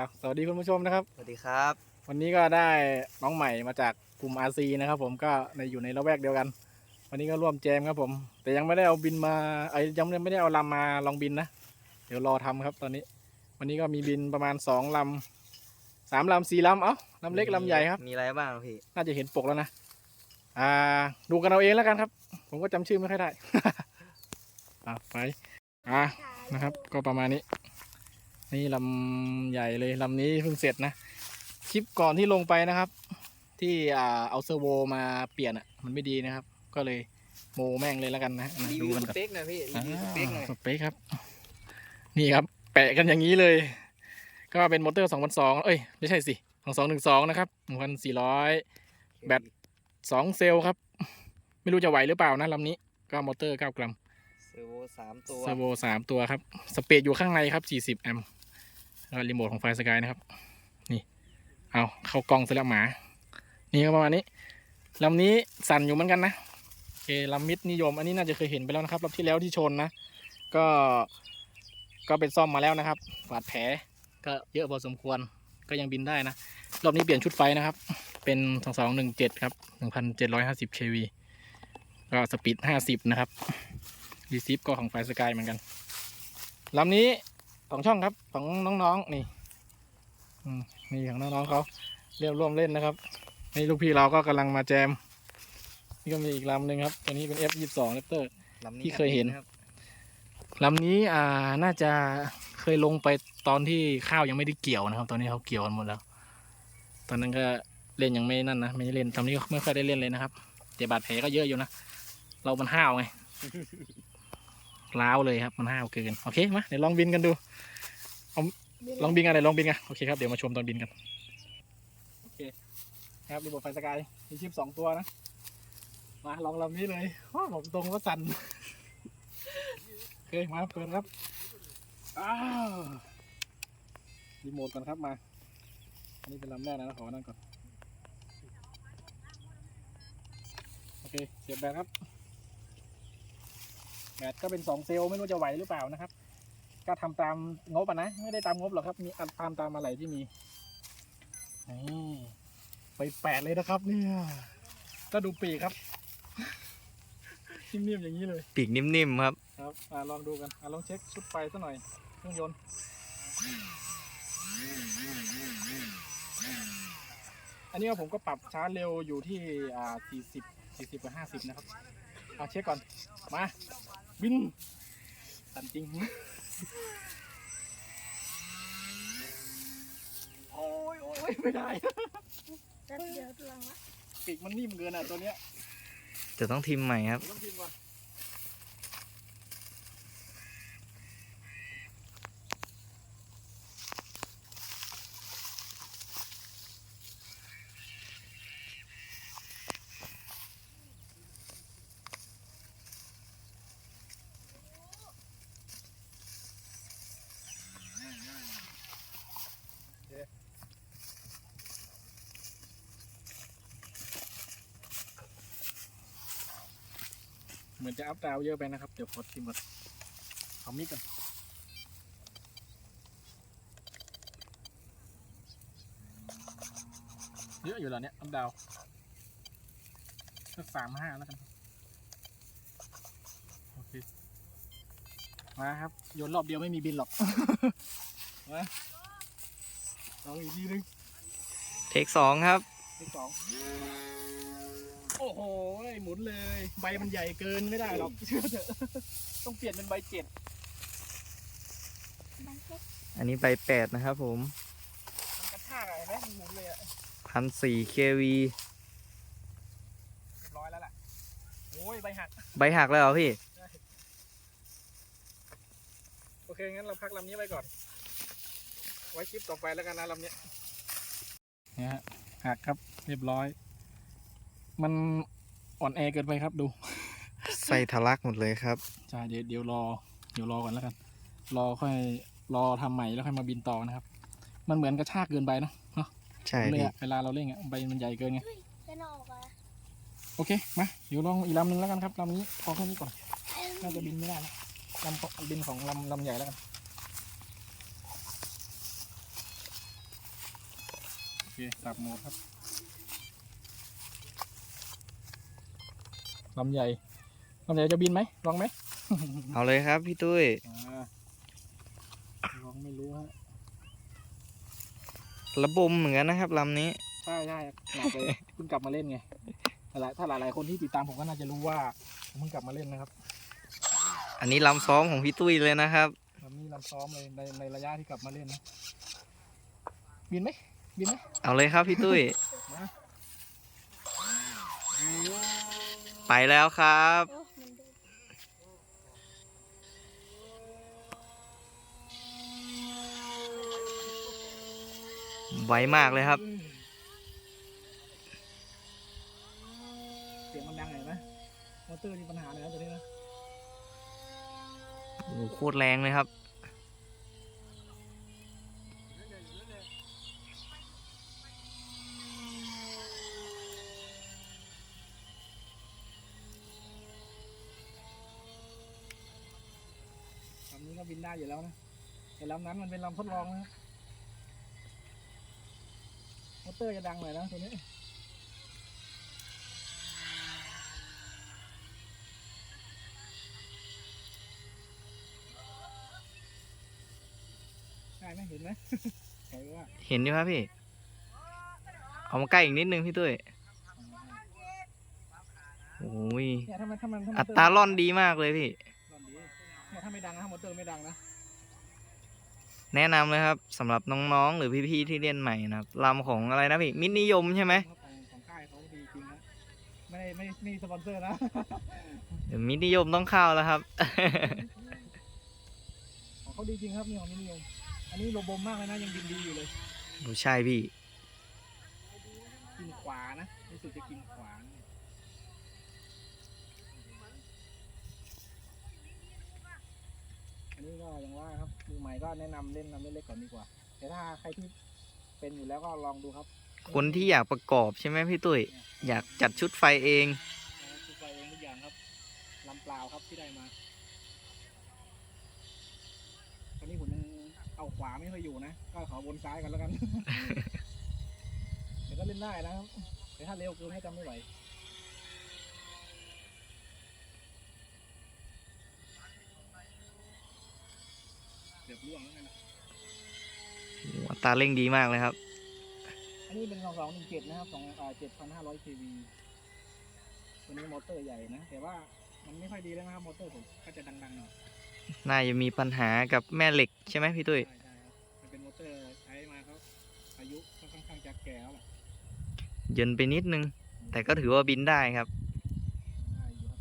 ครับสวัสดีคุณผู้ชมนะครับ สวัสดีครับ วันนี้ก็ได้น้องใหม่มาจากกลุ่ม RC นะครับ ผมก็ในอยู่ในละแวกเดียวกัน วันนี้ก็ร่วมแจมครับผม แต่ยังไม่ได้เอาบินมาไอ้ยยังไม่ได้เอาลำมาลองบินนะ เดี๋ยวรอทำครับตอนนี้ วันนี้ก็มีบินประมาณสองลำสามลำสี่ลำเอ้าลำเล็กลำใหญ่ครับ มีอะไรบ้างพี่ น่าจะเห็นปกแล้วนะ อ่า ดูกันเอาเองแล้วกันครับ ผมก็จำชื่อไม่ค่อยได้ อะไป อะนะครับ ก็ประมาณนี้ นี่ลำใหญ่เลยลำนี้เพิ่งเสร็จนะ คลิปก่อนที่ลงไปนะครับ ที่อ่าเอาเซอร์โวมาเปลี่ยนอะ มันไม่ดีนะครับ ก็เลยโมแม่งเลยแล้วกันนะนะรีดูวิวกันสก่อนเปคหน่อยพี่รีวิวสเปคหน่อยสเปคครับ นี่ครับ แปะกันอย่างนี้เลย ก็เป็นมอเตอร์2,200เอ้ย ไม่ใช่สิ2212นะครับ1,400 แบต2เซลล์ครับ ไม่รู้จะไหวหรือเปล่านะลำนี้ก็มอเตอร์9กรัมเซอร์โวสามตัวเซอร์โว3ตัวครับ สเปซอยู่ข้างในครับ40แอมป์ แล้วรีโมทของไฟสกายนะครับ นี่ เอาเข้ากล้องเสร็จแล้วหมา นี่ก็ประมาณนี้ลำนี้สั่นอยู่เหมือนกันนะโอเคลำมิดนิยม อันนี้น่าจะเคยเห็นไปแล้วนะครับรอบที่แล้วที่ชนนะ ก็ก็เป็นซ่อมมาแล้วนะครับบาดแผลก็เยอะพอสมควรก็ยังบินได้นะ รอบนี้เปลี่ยนชุดไฟนะครับ เป็น2217ครับ1750 kV ก็สปีด50นะครับรีซิฟก็ของไฟสกายเหมือนกันลำนี้ สองช่องครับ ของน้องๆนี่อืมนี่ของน้องๆเขาเรียบร่วมเล่นนะครับนี่ลูกพี่เราก็กำลังมาแจม นี่ก็มีอีกลำหนึ่งครับตัวนี้เป็น F22 Raptor ลำนี้ที่เคยเห็นครับลำนี้อ่าน่าจะเคยลงไปตอนที่ข้าวยังไม่ได้เกี่ยวนะครับ ตอนนี้เขาเกี่ยวกันหมดแล้ว ตอนนั้นก็เล่นยังไม่นั่นนะไม่ได้เล่นตอนนี้ก็ไม่ค่อยได้เล่นเลยนะครับแต่บาดแผลก็เยอะอยู่นะเรามันห้าวไง ล้าวเลยครับมันห้าวเกินโอเคมาเดี๋ยวลองบินกันดูเอาลองบินกันไหนลองบินกันโอเคครับเดี๋ยวมาชมตอนบินกันโอเคครับรีโมทไฟสกายมีชิปสองตัวนะมาลองลำนี้เลยว้าวบอกตรงว่าสั่นโอเคมาเปิดครับอ้าวรีโมทก่อนครับมาอันนี้เป็นลำแรกนะขอนั่นก่อนโอเคเสียบแบตครับ แบตก็เป็นสองเซลล์ไม่รู้จะไหวหรือเปล่านะครับ ก็ทำตามงบอะนะ ไม่ได้ตามงบหรอกครับ มีอันตามตามอะไรที่มีนี่ไปแปดเลยนะครับ เนี่ยก็ดูปีกครับนิ่มๆอย่างนี้เลย ปีกนิ่มๆครับครับอ่าลองดูกันอ่าลองเช็คชุดไฟซะหน่อยเครื่องยนต์อันนี้ผมก็ปรับช้าเร็วอยู่ที่อ่า40 40กับ50 นะครับเอาเช็คก่อน มา บินตันจริงโอ้ยโอ้ยไม่ได้แป๊บเดียวตัวละปีกมันนิ่มเกินอะตัวเนี้ยจะต้องทิมใหม่ครับเดี๋ยวต้องพิมพ์ก่อน มือนจะอัพดาวเยอะไปนะครับ เดี๋ยวขอทิมก่อนเอามิกก่อนเยอะอยู่แล้วเนี่ยอัพดาวสักสามห้าแล้วกันโอเคมาครับโยนรอบเดียวไม่มีบินหรอกมาลองอีกทีนึงเทคสองครับที่สอง โอ้โหหมุนเลย ใบมันใหญ่เกินไม่ได้หรอกเชื่อเถอะต้องเปลี่ยนเป็นใบเจ็ดมันเล็กอันนี้ใบแปดนะครับผมมันกระชากอะไรไหมมันหมุนเลยอะพันสี่เควีเรียบร้อยแล้วล่ะโอ้ยใบหักใบหักแล้วเหรอพี่ โอเคงั้นเราพักลำนี้ไว้ก่อน ไว้คลิปต่อไปแล้วกันนะลำนี้เนี่ยฮะหักครับเรียบร้อย มันอ่อนแอเกินไปครับดูใส่ทะลักหมดเลยครับใช่เดี๋ยวเดี๋ยวรอเดี๋ยวรอก่อนแล้วกัน รอค่อยรอทำใหม่แล้วค่อยมาบินต่อนะครับ มันเหมือนกระชากเกินไปเนอะเนาะใช่เลยพี่อะเวลาเราเล่นอะใบมันใหญ่เกินไงจะนออกอะโอเคมาเดี๋ยวลองอีกลำหนึ่งแล้วกันครับลำนี้พอแค่นี้ก่อนน่าจะบินไม่ได้แล้วลำของบินของลำลำใหญ่แล้วกันเคสับโหมดครับ ลำใหญ่ลำใหญ่จะบินไหมลองไหมเอาเลยครับพี่ตุ้ยอ่าลองไม่รู้ฮะระบมเหมือนกันนะครับลำนี้ ใช่ใช่หนักเลยเพิ่งกลับมาเล่นไงแต่หลายถ้าหลายๆคนที่ติดตามผมก็น่าจะรู้ว่าผมเพิ่งกลับมาเล่นนะครับอันนี้ลำซ้อมของพี่ตุ้ยเลยนะครับลำนี้ลำซ้อมเลยในในระยะที่กลับมาเล่นนะบินไหมบินไหมเอาเลยครับพี่ตุ้ย มา ไปแล้วครับโอ้มันเดินไวมากเลยครับ เสียงมันดังหน่อยนะมอเตอร์มีปัญหาหน่อยนะตัวนี้นะโอ้โหโคตรแรงเลยครับ ได้อยู่แล้วนะแต่ลำนั้นมันเป็นลำทดลองนะครับมอเตอร์จะดังหน่อยนะตัวนี้ใช่ไหมเห็นไหมใช่ว่าเห็นอยู่ครับพี่ เอามาใกล้อีกนิดนึงพี่ตุ้ยโอ้ยเนี่ยถ้ามันถ้ามันถ้ามันอัตราล่อนดีมากเลยพี่ล่อนดีเนี่ย ถ้าไม่ดังนะถ้ามอเตอร์ไม่ดังนะแนะนำเลยครับสำหรับน้องๆ หรือพี่ๆที่เรียนใหม่นะครับลำของอะไรนะพี่มิตรนิยมใช่ไหมของของค่ายเขาดีจริงนะไม่ได้ไม่ไม่มีสปอนเซอร์นะ เดี๋ยวมิตรนิยมต้องเข้าแล้วครับ ของเขาดีจริงครับนี่ของนิยม อันนี้โลบมมากเลยนะยังดินดีอยู่เลยดูใช่พี่กินขวานะรู้สึกจะกินขวา นะอันนี้ก็อย่างว่าครับมือใหม่ก็แนะนำเล่นลำเล็กๆก่อนดีกว่า แต่ถ้าใครที่เป็นอยู่แล้วก็ลองดูครับคนที่อยากประกอบใช่ไหมพี่ตุ้ยอยากจัดชุดไฟเองเอาคือไปเองทุกอย่างครับลำเปล่าครับที่ได้มาตอนนี้ผมยังเอาขวาไม่ค่อยอยู่นะ ก็ขอบนซ้ายกันแล้วกัน แต่ก็เล่นได้นะครับแต่ถ้าเร็วเกินให้จำไม่ไหว เดี๋ยวล่วงแล้วกันนะอัตราเร่งดีมากเลยครับ อันนี้เป็นสองสองหนึ่งเจ็ดนะครับสองเจ็ดพันห้าร้อยเควีตัวนี้มอเตอร์ใหญ่นะ แต่ว่ามันไม่ค่อยดีแล้วนะครับ มอเตอร์ผมก็จะดังๆหน่อยน่าจะมีปัญหากับแม่เหล็กใช่ไหมพี่ตุ้ย ใช่ใช่ครับมันเป็นมอเตอร์ใช้มาเขาอายุก็ค่อนข้างจะแก่แล้วล่ะเยินไปนิดนึง แต่ก็ถือว่าบินได้ครับ ได้อยู่ครับ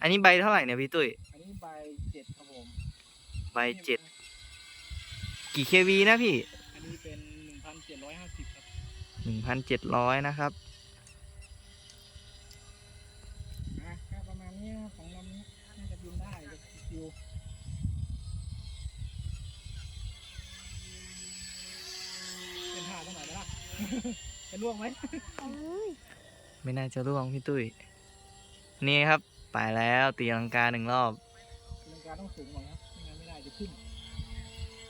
อันนี้ใบเท่าไหร่เนี่ยพี่ตุ้ย อันนี้ใบเจ็ดครับผม ใบเจ็ดกี่เควีนะพี่อันนี้เป็นหนึ่งพันเจ็ดร้อยห้าสิบครับหนึ่งพันเจ็ดร้อยนะครับอะก็ประมาณนี้ครับของลำนี้น่าจะบินได้จะคิวเป็นท่าตั้งไหนไหมล่ะ จะล่วงไหมเอ้ยไม่น่าจะร่วงพี่ตุ้ย นี่ครับ ไปแล้วตีลังกาหนึ่งรอบ เรื่องการต้องสูงหน่อยนะไม่งั้นไม่ได้จะ ขึ้น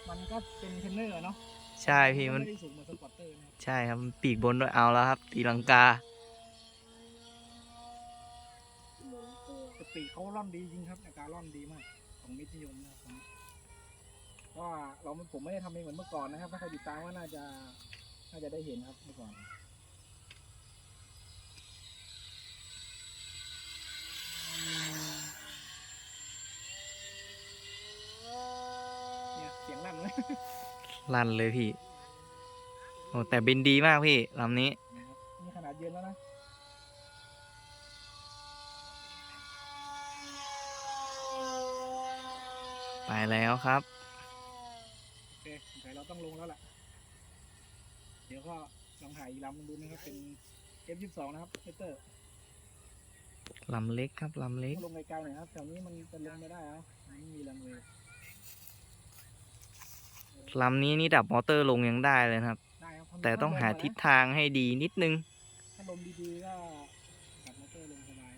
มันก็เป็นเทรนเนอร์อะเนาะใช่พี่มันไม่ได้สูงเหมือนสปอร์ตเตอร์นะครับใช่ครับมันปีกบนด้วยเอาแล้วครับ ตีลังกา หมุนตัวสปีดเขาล่อนดีจริงครับอาการล่อนดีมาก ของมิตรนิยมนะครับเพราะว่าเราไม่ผมไม่ได้ทำเองเหมือนเมื่อก่อนนะครับ ถ้าใครติดตามว่าน่าจะ น่าจะได้เห็นครับเมื่อก่อน เนี่ยเสียงลั่นเลย ลั่นเลยพี่โอ้แต่บินดีมากพี่ลำนี้นะครับนี่ขนาดเย็นแล้วนะไปแล้วครับโอเคสงสัยเราต้องลงแล้วล่ะเดี๋ยวก็ลองถ่ายอีกลำหนึ่งดูนะครับเป็น F22 นะครับเฮเตอร์ลำเล็กครับลำเล็กลงไกลๆหน่อยครับแถวนี้มันจะลงไม่ได้ครับมันไม่มีรันเวย์ ลำนี้นี่ดับมอเตอร์ลงยังได้เลยครับครับแต่ต้องหาทิศทางให้ดีนิดนึง ถ้าลมดีๆก็ดับมอเตอร์ลงสบาย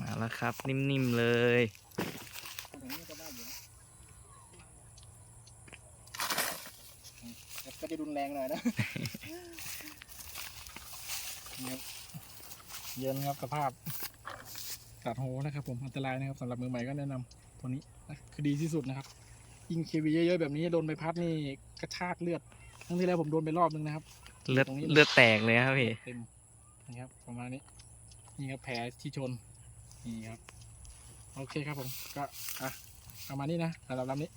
มาแล้วครับ นิ่มๆเลย งหน่อยนะนี่ครับเย็นครับสภาพตัดโหนะครับผมอันตรายนะครับสำหรับมือใหม่ก็แนะนำตัวนี้นะคือดีที่สุดนะครับ ยิงเควีเยอะๆแบบนี้โดนใบพัดนี่กระชากเลือดครั้งที่แล้วผมโดนไปรอบนึงนะครับ เลือดตรงนี้เลือดแตกเลยครับพี่เต็มนี่ครับประมาณนี้นี่ครับแผลที่ชนนี่ครับโอเคครับผมก็อะประมาณนี้นะสำหรับลำนี้